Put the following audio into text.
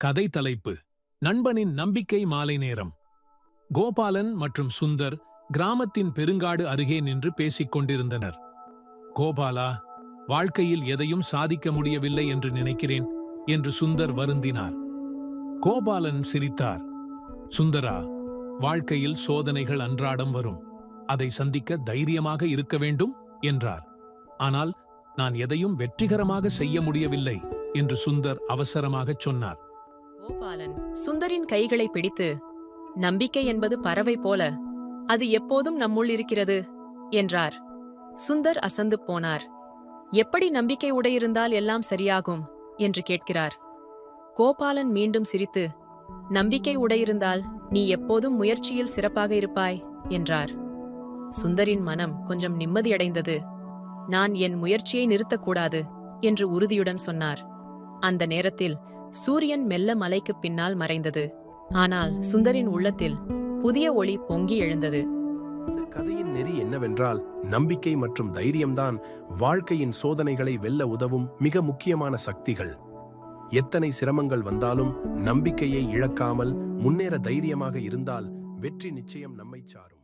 கதை தலைப்பு நண்பனின் நம்பிக்கை மாலை நேரம். கோபாலன் மற்றும் சுந்தர் கிராமத்தின் பெருங்காடு அருகே நின்று பேசிக் கொண்டிருந்தனர். கோபாலா வாழ்க்கையில் எதையும் சாதிக்க முடியவில்லை என்று நினைக்கிறேன் என்று சுந்தர் வருந்தினார். கோபாலன் சிரித்தார். சுந்தரா வாழ்க்கையில் சோதனைகள் அன்றாடம் வரும். அதை சந்திக்க தைரியமாக இருக்க வேண்டும் என்றார். ஆனால் நான் எதையும் வெற்றிகரமாக செய்ய முடியவில்லை என்று சுந்தர் அவசரமாகச் சொன்னார். கோபாலன் சுந்தரின் கைகளை பிடித்து நம்பிக்கை என்பது பறவை போல அது எப்போதும் நம்முள் இருக்கிறது என்றார். சுந்தர் அசந்து போனார். எப்படி நம்பிக்கை உடையிருந்தால் எல்லாம் சரியாகும்? என்று கேட்கிறார். கோபாலன் மீண்டும் சிரித்து நம்பிக்கை உடையிருந்தால் நீ எப்போதும் முயற்சியில் சிறப்பாக இருப்பாய் என்றார். சுந்தரின் மனம் கொஞ்சம் நிம்மதியடைந்தது நான் என் முயற்சியை நிறுத்தக்கூடாது என்று உறுதியுடன் சொன்னார். அந்த நேரத்தில் சூரியன் மெல்ல மலைக்குப் பின்னால் மறைந்தது. ஆனால் சுந்தரின் உள்ளத்தில் புதிய ஒளி பொங்கி எழுந்தது. இந்த கதையின் நெறி என்னவென்றால் நம்பிக்கை மற்றும் தைரியம்தான் வாழ்க்கையின் சோதனைகளை வெல்ல உதவும் மிக முக்கியமான சக்திகள். எத்தனை சிரமங்கள் வந்தாலும் நம்பிக்கையை இழக்காமல் முன்னேற தைரியமாக இருந்தால் வெற்றி நிச்சயம் நம்மைச் சாரும்.